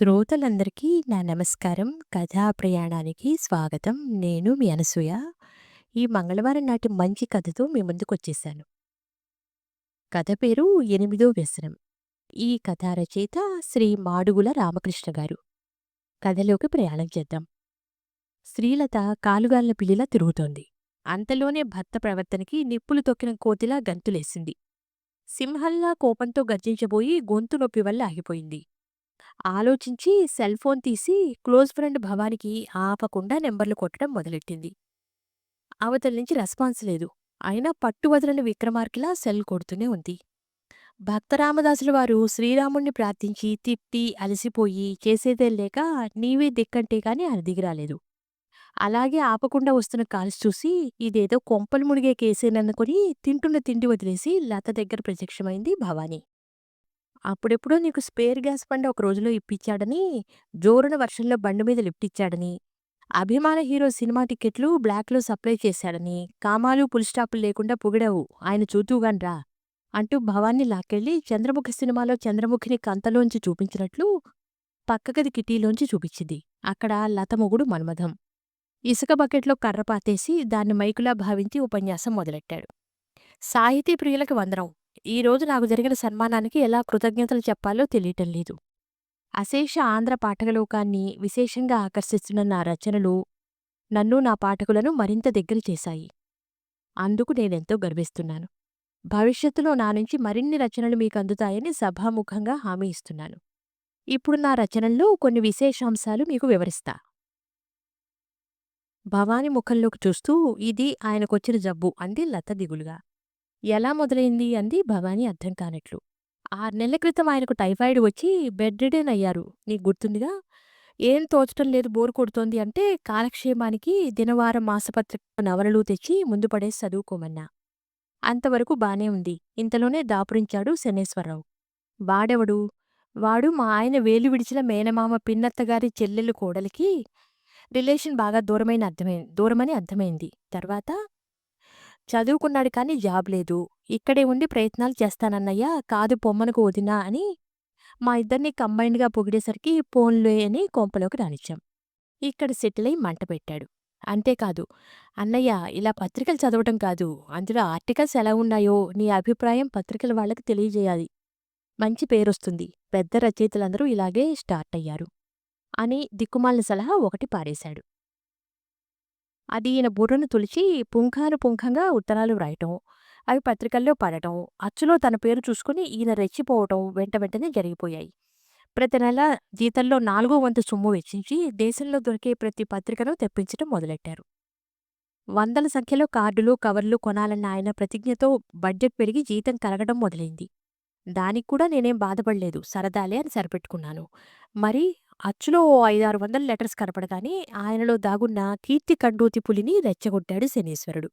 శ్రోతలందరికీ నా నమస్కారం. కథా ప్రయాణానికి స్వాగతం. నేను మీ అనసూయ. ఈ మంగళవారం నాటి మంచి కథతో మీ ముందుకొచ్చేశాను. కథ పేరు ఎనిమిదో వ్యసనం. ఈ కథా రచయిత శ్రీ మాడుగుల రామకృష్ణ గారు. కథలోకి ప్రయాణం చేద్దాం. శ్రీలత కాలుగాలిన పిల్లిలా తిరుగుతోంది. అంతలోనే భర్త ప్రవర్తనకి నిప్పులు తొక్కిన కోతిలా గంతులేసింది. సింహల్లా కోపంతో గర్జించబోయి గొంతు నొప్పి వల్ల ఆగిపోయింది. ఆలోచించి సెల్ ఫోన్ తీసి క్లోజ్ ఫ్రెండ్ భవానికి ఆపకుండా నెంబర్లు కొట్టడం మొదలెట్టింది. అవతల నుంచి రెస్పాన్స్ లేదు. అయినా పట్టు వదలని విక్రమార్కిలా సెల్ కొడుతూనే ఉంది. భక్తరామదాసుల వారు శ్రీరాముణ్ణి ప్రార్థించి తిట్టి అలసిపోయి చేసేదే లేక నీవే దిక్కంటే కాని ఆయన దిగిరాలేదు. అలాగే ఆపకుండా వస్తున్న కాల్స్ చూసి ఇదేదో కొంపలు మునిగే కేసేననుకొని తింటున్న తిండి వదిలేసి లత దగ్గర ప్రత్యక్షమైంది భవానీ అప్పుడెప్పుడో నీకు స్పేర్ గ్యాస్ బండి ఒక రోజులో ఇప్పించాడని జోరున వర్షంలో బండి మీద లిఫ్టిచ్చాడని, అభిమాన హీరో సినిమా టిక్కెట్లు బ్లాక్‌లో సప్లై చేశాడని, కామాలు పులిస్టాపులు లేకుండా పొగిడావు ఆయన చూతూగాన్రా అంటూ భవాన్ని లాక్కెళ్ళి చంద్రముఖి సినిమాలో చంద్రముఖిని కంతలోంచి చూపించినట్లు పక్కగది కిటీలోంచి చూపించింది. అక్కడ లతమొగుడు మన్మథం. ఇసుక బకెట్లో కర్ర పాతేసి దాన్ని మైకులా భావించి ఉపన్యాసం మొదలెట్టాడు. సాహితీ ప్రియులకి వందరం ఈరోజు నాకు జరిగిన సన్మానానికి ఎలా కృతజ్ఞతలు చెప్పాలో తెలియటం లేదు. అశేష ఆంధ్ర పాఠకలోకాన్ని విశేషంగా ఆకర్షిస్తున్న నా రచనలు నన్ను నా పాఠకులను మరింత దగ్గర చేశాయి. అందుకు నేనెంతో గర్విస్తున్నాను. భవిష్యత్తులో నా నుంచి మరిన్ని రచనలు మీకు అందుతాయని సభాముఖంగా హామీ ఇస్తున్నాను. ఇప్పుడు నా రచనల్లో కొన్ని విశేషాంశాలు మీకు వివరిస్తా. భవాని ముఖంలోకి చూస్తూ ఇది ఆయనకొచ్చిన జబ్బు అంది లత దిగులుగా. ఎలా మొదలైంది అంది భవానీ అర్థం కానట్లు. ఆర్నెల్ల క్రితం ఆయనకు టైఫాయిడ్ వచ్చి బెడ్ రిడెన్ అయ్యారు. నీకు గుర్తుందిగా? ఏం తోచటం లేదు బోర్ కొడుతోంది అంటే కాలక్షేమానికి దినవారం మాసపత్రిక నవలలు తెచ్చి ముందు పడేసి చదువుకోమన్నా. అంతవరకు బానే ఉంది. ఇంతలోనే దాపురించాడు శనేశ్వరరావు. వాడెవడు? వాడు మా ఆయన వేలు విడిచిన మేనమామ పిన్నత్తగారి చెల్లెలు కోడలికి రిలేషన్ బాగా దూరమైన అర్థమై దూరమని అర్థమైంది. తర్వాత చదువుకున్నాడు కానీ జాబ్ లేదు. ఇక్కడే ఉండి ప్రయత్నాలు చేస్తానన్నయ్యా కాదు పొమ్మనకు వదినా అని మా ఇద్దరిని కంబైన్డ్‌గా పొగిడేసరికి పోన్లే అని కొంపలోకి రానిచ్చాం. ఇక్కడ సెటిలై మంట పెట్టాడు. అంతేకాదు అన్నయ్య ఇలా పత్రికలు చదవటం కాదు. అందులో ఆర్టికల్స్ ఎలా ఉన్నాయో నీ అభిప్రాయం పత్రికల వాళ్ళకి తెలియజేయాలి. మంచి పేరొస్తుంది. పెద్ద రచయితలందరూ ఇలాగే స్టార్ట్ అయ్యారు. అని దిక్కుమాలిన సలహా ఒకటి పారేశాడు. అది ఈయన బుర్రను తులిచి పుంఖాను పుంఖంగా ఉత్తరాలు వ్రాయటం, అవి పత్రికల్లో పడటం, అచ్చులో తన పేరు చూసుకుని ఈయన రెచ్చిపోవటం వెంట వెంటనే జరిగిపోయాయి. ప్రతి నెలా జీతంలో నాలుగో వంతు సొమ్ము వెచ్చించి దేశంలో దొరికే ప్రతి పత్రికను తెప్పించటం మొదలెట్టారు. వందల సంఖ్యలో కార్డులు, కవర్లు కొనాలన్న ఆయన ప్రతిజ్ఞతో బడ్జెట్ పెరిగి జీతం కలగడం మొదలైంది. దానికి కూడా నేనేం బాధపడలేదు. సరదాలే అని సరిపెట్టుకున్నాను. మరి అచ్చులో ఓ ఐదారు వందల లెటర్స్ కనపడగానే ఆయనలో దాగున్న కీర్తి కండూతి పులిని రెచ్చగొట్టాడు శనీశ్వరుడు.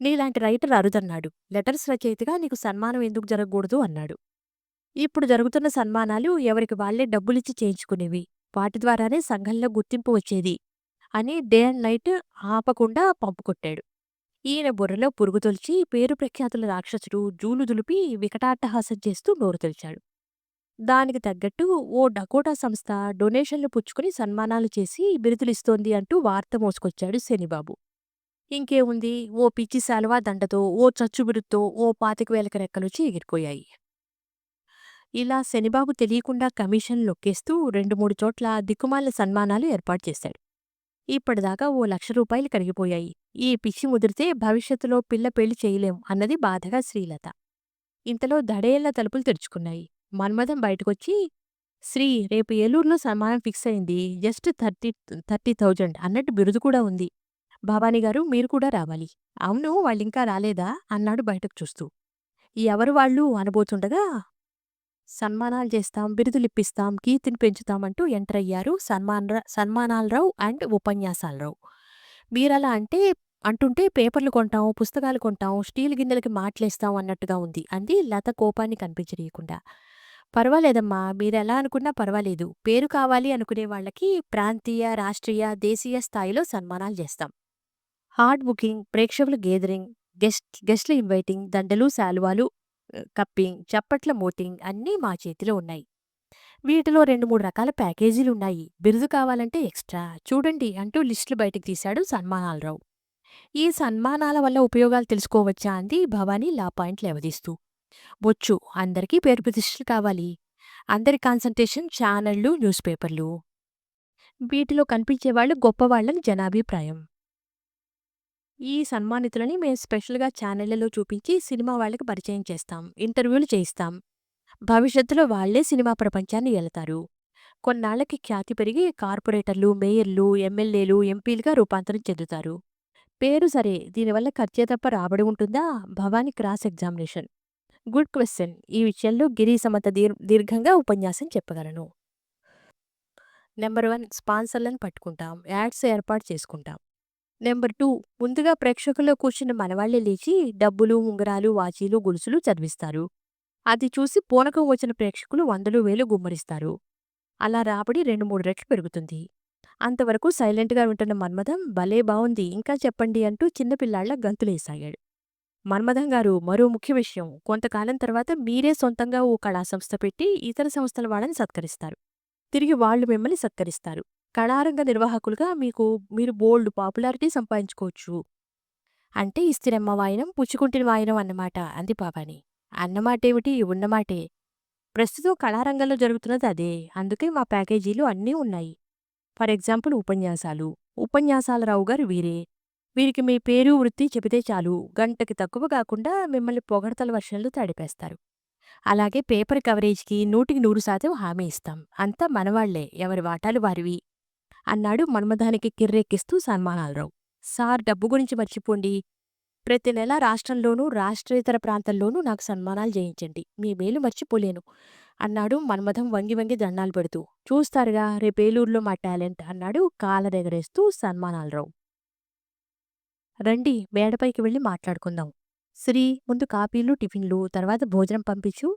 నీలాంటి రైటర్ అరుదన్నాడు. లెటర్స్ రచయితగా నీకు సన్మానం ఎందుకు జరగకూడదు అన్నాడు. ఇప్పుడు జరుగుతున్న సన్మానాలు ఎవరికి వాళ్ళే డబ్బులిచ్చి చేయించుకునేవి. వాటి ద్వారానే సంఘంలో గుర్తింపు వచ్చేది అని డే అండ్ నైట్ ఆపకుండా పంపుకొట్టాడు. ఈయన బుర్రలో పురుగు తొలిచి పేరు ప్రఖ్యాతుల రాక్షసుడు జూలు దులిపి వికటాట్టహాసం చేస్తూ నోరు తెరిచాడు. దానికి తగ్గట్టు ఓ డకోటా సంస్థ డొనేషన్లు పుచ్చుకుని సన్మానాలు చేసి బిరుదులిస్తోంది అంటూ వార్త మోసుకొచ్చాడు శనిబాబు. ఇంకేముంది ఓ పిచ్చి శాలువా దండతో ఓ చచ్చుబిరుతో ఓ పాతిక వేలక రెక్కలొచ్చి ఎగిరిపోయాయి. ఇలా శనిబాబు తెలియకుండా కమిషన్ లొక్కేస్తూ రెండు మూడు చోట్ల దిక్కుమాల సన్మానాలు ఏర్పాటు చేశాడు. ఇప్పటిదాకా ఓ లక్ష రూపాయలు కరిగిపోయాయి. ఈ పిచ్చి ముదిరితే భవిష్యత్తులో పిల్ల పెళ్ళి చేయలేం అన్నది బాధగా శ్రీలత. ఇంతలో దడేళ్ళ తలుపులు తెరుచుకున్నాయి. మన్మథం బయటకొచ్చి శ్రీ రేపు ఏలూరులో సన్మానం ఫిక్స్ అయింది. జస్ట్ థర్టీ థర్టీ థౌజండ్ అన్నట్టు బిరుదు కూడా ఉంది. భవానీగారు మీరు కూడా రావాలి. అవును వాళ్ళింకా రాలేదా? అన్నాడు బయటకు చూస్తూ. ఎవరు వాళ్ళు అనబోతుండగా సన్మానాలు చేస్తాం, బిరుదులిప్పిస్తాం, కీర్తిని పెంచుతామంటూ ఎంటర్ అయ్యారు సన్మాన సన్మానాలరావు అండ్ ఉపన్యాసాలరావు. మీరలా అంటే అంటుంటే పేపర్లు కొంటాం, పుస్తకాలు కొంటాం, స్టీల్ గిన్నెలకి మాట్లేస్తాం అన్నట్టుగా ఉంది అంది లత కోపాన్ని కనిపించనీయకుండా. పర్వాలేదమ్మా మీరెలా అనుకున్నా పర్వాలేదు. పేరు కావాలి అనుకునే వాళ్ళకి ప్రాంతీయ, రాష్ట్రీయ, దేశీయ స్థాయిలో సన్మానాలు చేస్తాం. హార్డ్ బుకింగ్, ప్రేక్షకులు గేదరింగ్, గెస్ట్ గెస్ట్‌ల ఇన్వైటింగ్, దండలు, శాలువాలు, కప్పింగ్, చప్పట్ల మోటింగ్ అన్నీ మా చేతిలో ఉన్నాయి. వీటిలో రెండు మూడు రకాల ప్యాకేజీలున్నాయి బిరుదు కావాలంటే ఎక్స్ట్రా చూడండి అంటూ లిస్టులు బయటకు తీశాడు సన్మానాలరావు ఈ సన్మానాల వల్ల ఉపయోగాలు తెలుసుకోవచ్చా అంది భవానీ లా పాయింట్ లేవదీస్తూ బొచ్చు. అందరికీ పేరు ప్రతిష్టలు కావాలి. అందరి కాన్సన్ట్రేషన్ ఛానళ్ళు న్యూస్ పేపర్లు. వీటిలో కనిపించేవాళ్ళు గొప్పవాళ్ళని జనాభిప్రాయం. ఈ సన్మానితులని మేము స్పెషల్గా ఛానళ్ళలో చూపించి సినిమా వాళ్ళకి పరిచయం చేస్తాం. ఇంటర్వ్యూలు చేయిస్తాం. భవిష్యత్తులో వాళ్ళే సినిమా ప్రపంచాన్ని వెళతారు కొన్నాళ్ళకి ఖ్యాతి పెరిగి కార్పొరేటర్లు మేయర్లు ఎమ్మెల్యేలు ఎంపీలుగా రూపాంతరం చెందుతారు. పేరు సరే దీనివల్ల ఖర్చే తప్ప రాబడి ఉంటుందా? Bhavani cross examination. Good question ఈ విషయంలో గిరీశమంత దీర్ దీర్ఘంగా ఉపన్యాసం చెప్పగలను. నెంబర్ వన్ స్పాన్సర్లను పట్టుకుంటాం. యాడ్స్ ఏర్పాటు చేసుకుంటాం. నెంబర్ టూ ముందుగా ప్రేక్షకుల్లో కూర్చున్న మనవాళ్ళే లేచి డబ్బులు ఉంగరాలు వాచీలు గొలుసులు చదివిస్తారు. అది చూసి పూనకం వచ్చిన ప్రేక్షకులు వందలు వేలు గుమ్మరిస్తారు. అలా రాబడి రెండు మూడు రెట్లు పెరుగుతుంది. అంతవరకు సైలెంట్గా ఉంటున్న మన్మథం భలే బావుంది ఇంకా చెప్పండి అంటూ చిన్నపిల్లాళ్ళ గంతులేసాగాడు. మన్మథం గారు మరో ముఖ్య విషయం. కొంతకాలం తర్వాత మీరే సొంతంగా ఓ కళా సంస్థ పెట్టి ఇతర సంస్థల వాళ్ళని సత్కరిస్తారు. తిరిగి వాళ్ళు మిమ్మల్ని సత్కరిస్తారు. కళారంగ నిర్వాహకులుగా మీకు మీరు బోల్డ్ పాపులారిటీ సంపాదించుకోవచ్చు. అంటే ఇస్తిరమ్మ వాయనం పుచ్చుకుంటిన వాయనం అన్నమాట అంది పాపాని. అన్నమాటేమిటి ఉన్నమాటే ప్రస్తుతం కళారంగంలో జరుగుతున్నది అదే. అందుకే మా ప్యాకేజీలు అన్నీ ఉన్నాయి. ఫర్ ఎగ్జాంపుల్ ఉపన్యాసాలు. ఉపన్యాసాల రావు గారు వీరే. వీరికి మీ పేరు వృత్తి చెబితే చాలు. గంటకి తక్కువ కాకుండా మిమ్మల్ని పొగడతల వర్షంలో తడిపేస్తారు. అలాగే పేపర్ కవరేజ్కి నూటికి నూరు శాతం హామీ ఇస్తాం. అంతా మనవాళ్ళే. ఎవరి వాటాలు వారివి. అన్నాడు మన్మధానికి కిర్రెక్కిస్తూ సన్మానాలరావు. సార్ డబ్బు గురించి మర్చిపోండి. ప్రతి నెల రాష్ట్రంలోనూ రాష్ట్రేతర ప్రాంతంలోనూ నాకు సన్మానాలు చేయించండి. మీ మేలు మర్చిపోలేను అన్నాడు మన్మథం వంగి వంగి దండాలు పెడుతూ. చూస్తారుగా రేపేలూరులో మా టాలెంట్ అన్నాడు కాలరెగరేస్తూ సన్మానాలరావు. రండి మేడపైకి వెళ్ళి మాట్లాడుకుందాం. శ్రీ ముందు కాపీలు టిఫిన్లు తర్వాత భోజనం పంపించు.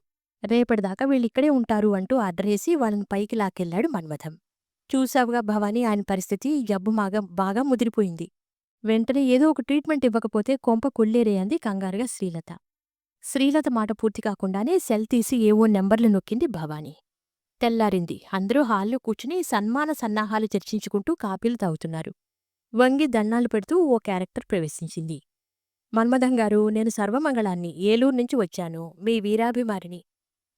రేపటిదాకా వీళ్ళిక్కడే ఉంటారు అంటూ అడ్రేసి వాళ్ళని పైకి లాకెళ్ళాడు మన్మథం చూసావుగా భవానీ ఆయన పరిస్థితి జబ్బు మాగా బాగా ముదిరిపోయింది. వెంటనే ఏదో ఒక ట్రీట్మెంట్ ఇవ్వకపోతే కొంప కొల్లేరే అంది కంగారుగా శ్రీలత. శ్రీలత మాట పూర్తి కాకుండానే సెల్ తీసి ఏవో నెంబర్లు నొక్కింది భవానీ. తెల్లారింది. అందరూ హాల్లో కూర్చుని సన్మాన సన్నాహాలు చర్చించుకుంటూ కాపీలు తాగుతున్నారు. వంగి దన్నాలు పెడుతూ ఓ క్యారెక్టర్ ప్రవేశించింది. మన్మథంగారు నేను సర్వమంగళాన్ని ఏలూరు నుంచి వచ్చాను. మీ వీరాభిమారిని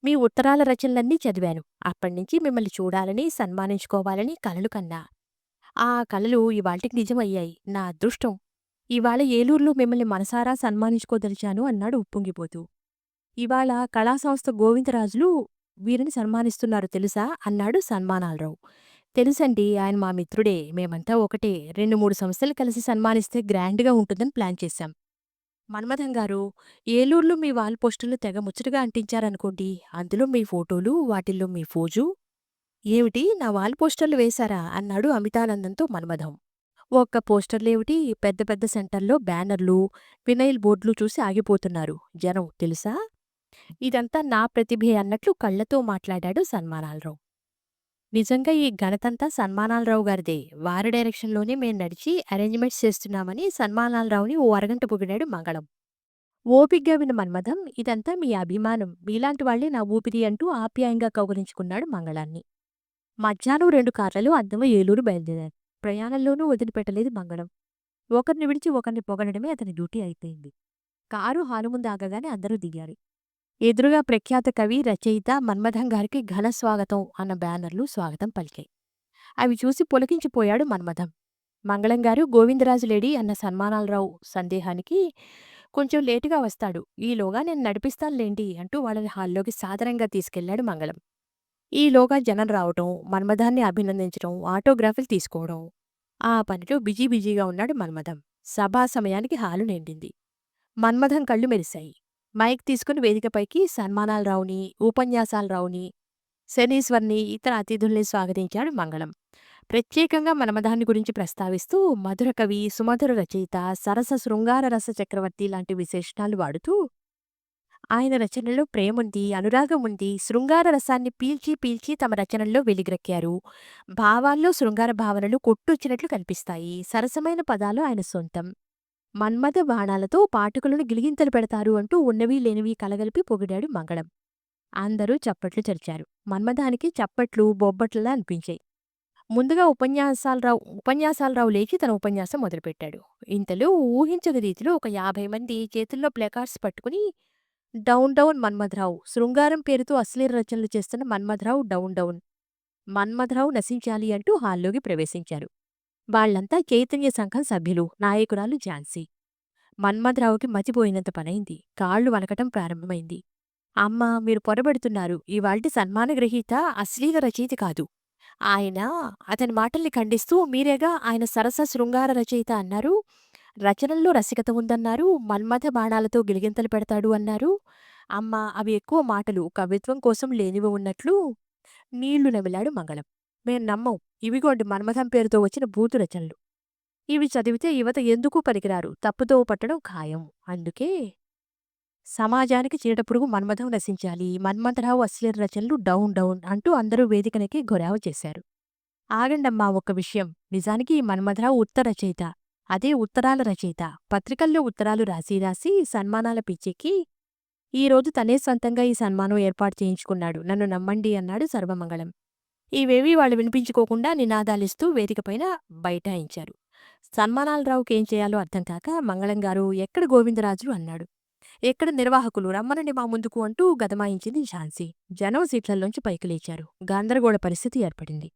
మీ ఉత్తరాల రచనలన్నీ చదివాను. అప్పటినుంచి మిమ్మల్ని చూడాలని సన్మానించుకోవాలని కలలు కన్నా. ఆ కలలు ఇవాళకి నిజమయ్యాయి. నా అదృష్టం ఇవాళ ఏలూరులో మిమ్మల్ని మనసారా సన్మానించుకోదలిచాను అన్నాడు ఉప్పొంగిపోతూ. ఇవాళ కళాసంస్థ గోవిందరాజులు వీరిని సన్మానిస్తున్నారు తెలుసా? అన్నాడు సన్మానాలరావు. తెలుసండి. ఆయన మా మిత్రుడే. మేమంతా ఒకటే. రెండు మూడు సంస్థలు కలిసి సన్మానిస్తే గ్రాండ్గా ఉంటుందని ప్లాన్ చేశాం. మన్మథం గారు ఏలూరులో మీ వాల్ పోస్టులు తెగ ముచ్చటగా అంటించారనుకోండి. అందులో మీ ఫోటోలు వాటిల్లో మీ ఫోజు. ఏమిటి? నా వాల్ పోస్టర్లు వేశారా? అన్నాడు అమితానందంతో మన్మథం ఒక్క పోస్టర్లేమిటి పెద్ద పెద్ద సెంటర్లో బ్యానర్లు వినైల్ బోర్డులు చూసి ఆగిపోతున్నారు. జనం తెలుసా? ఇదంతా నా ప్రతిభే అన్నట్లు కళ్ళతో మాట్లాడాడు సన్మానాలరావు. నిజంగా ఈ ఘనతంతా సన్మానాలరావు గారిదే. వారి డైరెక్షన్లోనే మేం నడిచి అరేంజ్మెంట్స్ చేస్తున్నామని సన్మానాలరావుని ఓ అరగంట పొగిడాడు మంగళం. ఓపిగ్గా విన మన్మథం ఇదంతా మీ అభిమానం. మీలాంటి వాళ్ళే నా ఊపిరి అంటూ ఆప్యాయంగా కౌగలించుకున్నాడు మంగళాన్ని. మధ్యాహ్నం రెండు కార్లలో అందమ ఏలూరు బయలుదేరారు. ప్రయాణంలోనూ వదిలిపెట్టలేదు మంగళం. ఒకరిని విడిచి ఒకరిని పొగడమే అతని డ్యూటీ అయిపోయింది. కారు హాలు ముందు ఆగగానే అందరూ దిగారు. ఎదురుగా ప్రఖ్యాత కవి రచయిత మన్మథం గారికి ఘన స్వాగతం అన్న బ్యానర్లు స్వాగతం పలికాయి. అవి చూసి పులకించిపోయాడు మన్మథం మంగళం గారు గోవిందరాజులేడి అన్న సన్మానాలరావు సందేహానికి కొంచెం లేటుగా వస్తాడు. ఈలోగా నేను నడిపిస్తానులేండి అంటూ వాళ్ళని హాల్లోకి సాదరంగా తీసుకెళ్ళాడు మంగళం. ఈలోగా జనం రావటం మన్మథాన్ని అభినందించడం ఆటోగ్రాఫీలు తీసుకోవడం ఆ పనిలో బిజీ బిజీగా ఉన్నాడు మన్మథం సభా సమయానికి హాలు నిండింది. మన్మథం కళ్ళు మెరిశాయి. మైక్ తీసుకుని వేదికపైకి సన్మానాలరావుని ఉపన్యాసాలరావుని శనీశ్వర్ని ఇతర అతిథుల్ని స్వాగతించాడు మంగళం. ప్రత్యేకంగా మనమదాన్ని గురించి ప్రస్తావిస్తూ మధుర కవి సుమధుర రచయిత సరస శృంగార రస చక్రవర్తి లాంటి విశేషణాలు వాడుతూ ఆయన రచనలో ప్రేముంది అనురాగం ఉంది శృంగార రసాన్ని పీల్చి పీల్చి తమ రచనల్లో వెలిగ్రక్కారు. భావాల్లో శృంగార భావనలు కొట్టొచ్చినట్లు కనిపిస్తాయి. సరసమైన పదాలు ఆయన సొంతం. మన్మథ బాణాలతో పాఠకులను గిలిగింతలు పెడతారు అంటూ ఉన్నవి లేనివి కలగలిపి పొగిడాడు మంగళం. అందరూ చప్పట్లు చరిచారు. మన్మథానికి చప్పట్లు బొబ్బట్లలా అనిపించాయి. ముందుగా ఉపన్యాసాలరావు ఉపన్యాసాలరావు లేచి తన ఉపన్యాసం మొదలుపెట్టాడు. ఇంతలో ఊహించని రీతిలో ఒక యాభై మంది చేతుల్లో ప్లేకార్డ్స్ పట్టుకుని డౌన్ డౌన్ మన్మధరావు శృంగారం పేరుతో అశ్లీల రచనలు చేస్తున్న మన్మధరావు డౌన్ డౌన్. మన్మధరావు నశించాలి అంటూ హాల్లోకి ప్రవేశించారు. వాళ్ళంతా చైతన్య సంఘం సభ్యులు నాయకురాలు ఝాన్సీ. మన్మథరావుకి మతిపోయినంత పనైంది. కాళ్ళు వనకటం ప్రారంభమైంది. అమ్మా మీరు పొరబడుతున్నారు. ఇవాల్టి సన్మాన గ్రహీత అశ్లీల రచయిత కాదు. ఆయన అతని మాటల్ని ఖండిస్తూ మీరేగా ఆయన సరస శృంగార రచయిత అన్నారు. రచనల్లో రసికత ఉందన్నారు. మన్మథ బాణాలతో గిలిగింతలు పెడతాడు అన్నారు. అమ్మ అవి ఎక్కువ మాటలు. కవిత్వం కోసం లేనివి ఉన్నట్లు నీళ్ళు నవిలాడు మంగళం. మేం నమ్మం. ఇవిగోండి మన్మథం పేరుతో వచ్చిన బూతు రచనలు ఇవి చదివితే యువత ఎందుకు పనికిరారు? తప్పుతో పట్టడం ఖాయం. అందుకే సమాజానికి చీడపురుగు మన్మథం నశించాలి. మన్మథరావు అశ్లీల రచనలు డౌన్ డౌన్ అంటూ అందరూ వేదికనకే గొరావ చేశారు. ఆగండమ్మా ఒక్క విషయం. నిజానికి ఈ మన్మథరావు ఉత్తర రచయిత. అదే ఉత్తరాల రచయిత. పత్రికల్లో ఉత్తరాలు రాసి రాసి సన్మానాల పిచ్చెక్కి ఈరోజు తనే సొంతంగా ఈ సన్మానం ఏర్పాటు చేయించుకున్నాడు. నన్ను నమ్మండి అన్నాడు సర్వమంగళం. ఇవేవి వాళ్ళు వినిపించుకోకుండా నినాదాలిస్తూ వేదికపైన బైఠాయించారు. సన్మానాలరావుకి ఏం చేయాలో అర్థం కాక మంగళం గారు ఎక్కడ గోవిందరాజు అన్నాడు. ఎక్కడ నిర్వాహకులు రమ్మనండి మా ముందుకు అంటూ గదమాయించింది ఝాన్సీ. జనం సీట్లలోంచి పైకి లేచారు. గందరగోళ పరిస్థితి ఏర్పడింది.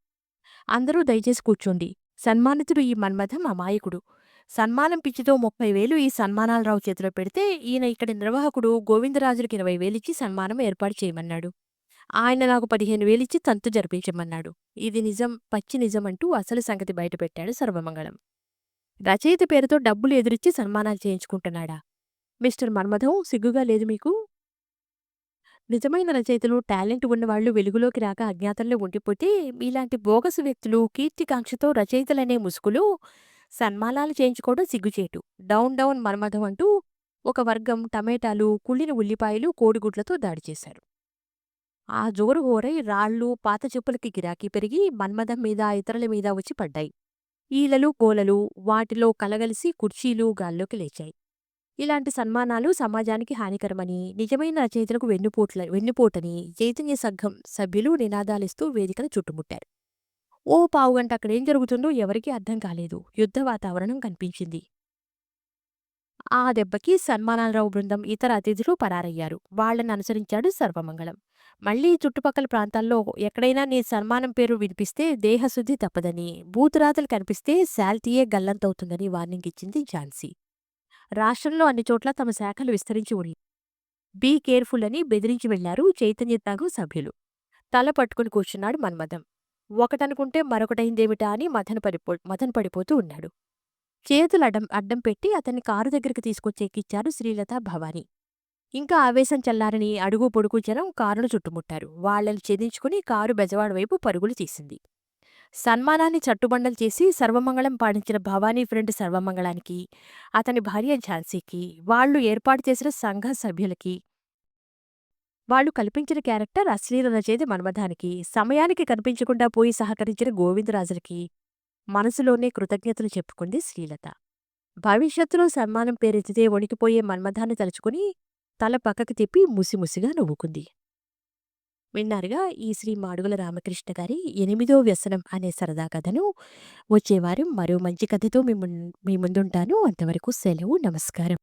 అందరూ దయచేసి కూర్చోండి. సన్మానితుడు ఈ మన్మథం అమాయకుడు. సన్మానం పిచ్చితో ముప్పై వేలు ఈ సన్మానాలరావు చేతిలో పెడితే ఈయన ఇక్కడి నిర్వాహకుడు గోవిందరాజులకు ఇరవై వేలిచ్చి సన్మానం ఏర్పాటు చేయమన్నాడు. ఆయన నాకు పదిహేను వేలిచ్చి తంతు జరిపించమన్నాడు. ఇది నిజం పచ్చి నిజం అంటూ అసలు సంగతి బయటపెట్టాడు సర్వమంగళం. రచయిత పేరుతో డబ్బులు ఎదురిచ్చి సన్మానాలు చేయించుకుంటున్నాడా? మిస్టర్ మన్మథం సిగ్గుగా లేదు మీకు? నిజమైన రచయితలు టాలెంట్ ఉన్నవాళ్ళు వెలుగులోకి రాక అజ్ఞాతంలో ఉండిపోతే మీలాంటి బోగసు వ్యక్తులు కీర్తికాంక్షతో రచయితలనే ముసుగులు సన్మానాలు చేయించుకోవడం సిగ్గుచేటు. డౌన్ డౌన్ మన్మథం అంటూ ఒక వర్గం టమేటాలు కుళ్ళిన ఉల్లిపాయలు కోడిగుడ్లతో దాడి చేశారు. ఆ జోరు హోరై రాళ్ళు పాత చెప్పులకి గిరాకీ పెరిగి మన్మథం మీద ఇతరుల మీద వచ్చి పడ్డాయి. ఈలలు గోలలు వాటిలో కలగలిసి కుర్చీలు గాల్లోకి లేచాయి. ఇలాంటి సన్మానాలు సమాజానికి హానికరమని నిజమైన రచయితలకు వెన్నుపోట్ల వెన్నుపోటని చైతన్య సంఘం సభ్యులు నినాదాలిస్తూ వేదికను చుట్టుముట్టారు. ఓ పావుగంట అక్కడేం జరుగుతుందో ఎవరికీ అర్థం కాలేదు. యుద్ధ వాతావరణం కనిపించింది. ఆ దెబ్బకి సన్మానాలరావు బృందం ఇతర అతిథులు పరారయ్యారు. వాళ్ళను అనుసరించాడు సర్వమంగళం. మళ్ళీ చుట్టుపక్కల ప్రాంతాల్లో ఎక్కడైనా నీ సన్మానం పేరు వినిపిస్తే దేహశుద్ధి తప్పదని బూతురాతలు కనిపిస్తే శాల్తీయే గల్లంతవుతుందని వార్నింగ్ ఇచ్చింది ఝాన్సీ. రాష్ట్రంలో అన్ని చోట్ల తమ శాఖలు విస్తరించి ఉన్నాయి. బీ కేర్ఫుల్ అని బెదిరించి వెళ్ళారు చైతన్యతాగు సభ్యులు. తల పట్టుకుని కూర్చున్నాడు మన్మథం ఒకటనుకుంటే మరొకటైందేమిటా అని మదన పడిపో మదన పడిపోతూ ఉన్నాడు. చేతులు అడ్డం అడ్డం పెట్టి అతన్ని కారు దగ్గరికి తీసుకొచ్చి ఎక్కిచ్చారు శ్రీలత భవాని. ఇంకా ఆవేశం చల్లారని అడుగు పొడుగు జనం కారును చుట్టుముట్టారు. వాళ్ళను ఛేదించుకుని కారు బెజవాడ వైపు పరుగులు తీసింది. సన్మానాన్ని చట్టుబండలు చేసి సర్వమంగళం పాటించిన భవానీ ఫ్రెండ్ సర్వమంగళానికి అతని భార్య ఝాన్సీకి వాళ్ళు ఏర్పాటు చేసిన సంఘ సభ్యులకి వాళ్ళు కల్పించిన క్యారెక్టర్ అశ్లీల రచయిత మన్మథానికి సమయానికి కనిపించకుండా పోయి సహకరించిన గోవిందరాజులకి మనసులోనే కృతజ్ఞతలు చెప్పుకుంది శ్రీలత. భవిష్యత్తులో సన్మానం పేరెత్తితే వణికిపోయే మన్మథాన్ని తలుచుకుని తల పక్కకి తిప్పి ముసిముసిగా నవ్వుకుంది. విన్నారుగా ఈ శ్రీ మాడుగుల రామకృష్ణ గారి ఎనిమిదో వ్యసనం అనే సరదా కథను. వచ్చేవారం మరో మంచి కథతో మీ మీ ముందుంటాను. అంతవరకు సెలవు నమస్కారం.